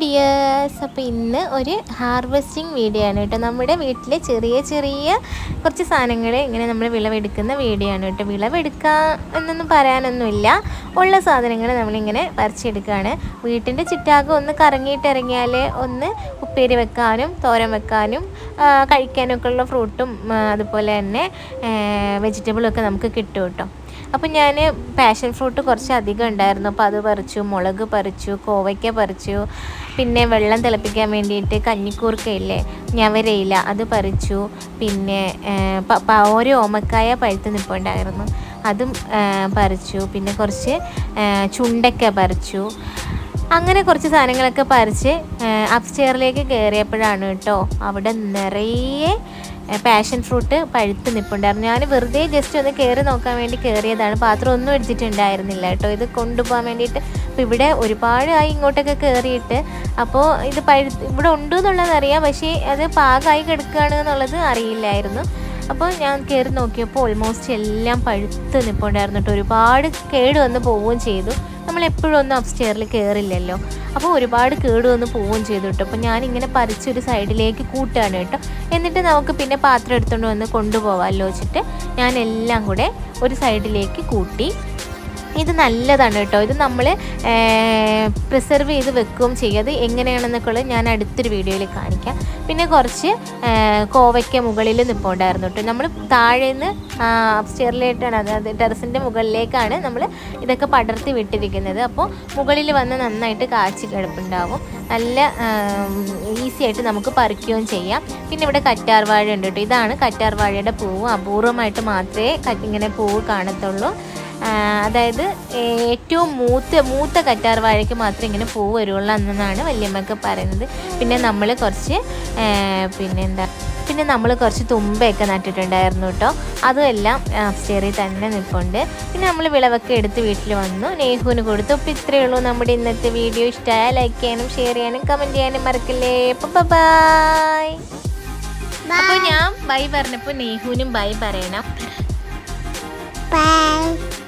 Dears അപ്പോൾ ഇന്ന് ഒരു ഹാർവെസ്റ്റിംഗ് വീഡിയോ ആണ് കേട്ടോ. നമ്മുടെ വീട്ടിൽ ചെറിയ ചെറിയ കുറച്ച് സാധനങ്ങൾ ഇങ്ങനെ നമ്മൾ വിളവെടുക്കുന്ന വീഡിയോ ആണ് കേട്ടോ. വിളവെടുക്കുക എന്നൊന്നും പറയാനൊന്നുമില്ല. ഉള്ള സാധനങ്ങൾ നമ്മളിങ്ങനെ പറിച്ചെടുക്കുകയാണ് വീട്ടിന്റെ ചുറ്റാകം ഒന്ന് കറങ്ങിയിട്ടിറങ്ങിയാൽ ഒന്ന് ഉപ്പേരി വെക്കാനും തോരൻ വെക്കാനും കഴിക്കാനൊക്കെ ഉള്ള ഫ്രൂട്ടും അതുപോലെ തന്നെ വെജിറ്റബിളും ഒക്കെ നമുക്ക് കിട്ടും കേട്ടോ. അപ്പം ഞാൻ പാഷൻ ഫ്രൂട്ട് കുറച്ച് അധികം ഉണ്ടായിരുന്നു. അപ്പോൾ അത് പറിച്ചു മുളക് പറിച്ചു കോവയ്ക്ക പറിച്ചു പിന്നെ വെള്ളം തിളപ്പിക്കാൻ വേണ്ടിയിട്ട് കഞ്ഞിക്കൂർക്കയില്ലേ ഞവരയില അത് പറിച്ചു പിന്നെ ഒരു ഓമക്കായ പഴുത്ത് നിൽപ്പുണ്ടായിരുന്നു അതും പറിച്ചു. പിന്നെ കുറച്ച് ചുണ്ടക്ക പറിച്ചു. അങ്ങനെ കുറച്ച് സാധനങ്ങളൊക്കെ പറിച്ച് അപ്സ്റ്റെയറിലേക്ക് കയറിയപ്പോഴാണ് കേട്ടോ അവിടെ നിറയെ പാഷൻ ഫ്രൂട്ട് പഴുത്ത് നിൽപ്പുണ്ടായിരുന്നു ഞാൻ വെറുതെ ജസ്റ്റ് ഒന്ന് കയറി നോക്കാൻ വേണ്ടി കയറിയതാണ് പാത്രം ഒന്നും എടുത്തിട്ടുണ്ടായിരുന്നില്ല കേട്ടോ. ഇത് കൊണ്ടുപോകാൻ വേണ്ടിയിട്ട് അപ്പോൾ ഇവിടെ ഒരുപാട് ആയി ഇങ്ങോട്ടൊക്കെ കയറിയിട്ട് അപ്പോൾ ഇത് പഴുത്ത് ഇവിടെ ഉണ്ട് എന്നുള്ളതറിയാം പക്ഷേ അത് പാകമായി കിടക്കുകയാണ് എന്നുള്ളത് അറിയില്ലായിരുന്നു. അപ്പോൾ ഞാൻ കയറി നോക്കിയപ്പോൾ ഓൾമോസ്റ്റ് എല്ലാം പഴുത്ത് നിൽപ്പുണ്ടായിരുന്നു കേട്ടോ. ഒരുപാട് കേട് വന്ന് പോവുകയും ചെയ്തു. നമ്മൾ എപ്പോഴും ഒന്നും അപ്സ്റ്റെയറിൽ കയറില്ലല്ലോ അപ്പോൾ ഒരുപാട് കേട് വന്ന് പോവുകയും ചെയ്തു കേട്ടോ. അപ്പോൾ ഞാനിങ്ങനെ പറിച്ചൊരു സൈഡിലേക്ക് കൂട്ടുകയാണ് കേട്ടോ. എന്നിട്ട് നമുക്ക് പിന്നെ പാത്രം എടുത്തുകൊണ്ട് വന്ന് കൊണ്ടുപോകാമല്ലോ വെച്ചിട്ട് ഞാൻ എല്ലാം കൂടെ ഒരു സൈഡിലേക്ക് കൂട്ടി ഇത് നല്ലതാണ് കേട്ടോ. ഇത് നമ്മൾ പ്രിസർവ് ചെയ്ത് വെക്കുകയും ചെയ്യും. അത് എങ്ങനെയാണെന്നൊക്കെ ഉള്ളത് ഞാൻ അടുത്തൊരു വീഡിയോയിൽ കാണിക്കാം. പിന്നെ കുറച്ച് കോവയ്ക്ക മുകളിൽ നിൽപ്പുണ്ടായിരുന്നു കേട്ടോ. നമ്മൾ താഴെ നിന്ന് അപ്സ്റ്റെയറിലേട്ടാണ് അതായത് ടെറസിന്റെ മുകളിലേക്കാണ് നമ്മൾ ഇതൊക്കെ പടർത്തി വിട്ടിരിക്കുന്നത്. അപ്പോൾ മുകളിൽ വന്ന് നന്നായിട്ട് കാച്ചി കിടപ്പുണ്ടാവും. നല്ല ഈസി ആയിട്ട് നമുക്ക് പറിക്കുകയും ചെയ്യാം. പിന്നെ ഇവിടെ കറ്റാർവാഴ ഉണ്ട് കേട്ടോ. ഇതാണ് കറ്റാർവാഴയുടെ പൂവ്. അപൂർവമായിട്ട് മാത്രമേ ഇങ്ങനെ പൂവ് കാണത്തുള്ളൂ. അതായത് ഏറ്റവും മൂത്ത മൂത്ത കറ്റാർ വാഴയ്ക്ക് മാത്രമേ ഇങ്ങനെ പൂ വരുള്ളൂ എന്നാണ് വല്യമ്മക്ക് പറയുന്നത്. പിന്നെ നമ്മൾ കുറച്ച് പിന്നെന്താ പിന്നെ നമ്മൾ കുറച്ച് തുമ്പയൊക്കെ നട്ടിട്ടുണ്ടായിരുന്നു കേട്ടോ അതും എല്ലാം സ്റ്റേറിൽ തന്നെ നിൽപ്പുണ്ട്. പിന്നെ നമ്മൾ വിളവൊക്കെ എടുത്ത് വീട്ടിൽ വന്നു. നെയ്ഹുവിന് കൊടുത്തു. അപ്പോൾ ഇത്രയേ ഉള്ളൂ നമ്മുടെ ഇന്നത്തെ വീഡിയോ. ഇഷ്ടമായ ലൈക്ക് ചെയ്യാനും ഷെയർ ചെയ്യാനും കമന്റ് ചെയ്യാനും മറക്കില്ലേ. അപ്പം ബൈ അപ്പോൾ ഞാൻ ബൈ പറഞ്ഞപ്പോൾ നെയ്ഹുവിനും ബൈ പറയണം. Bye.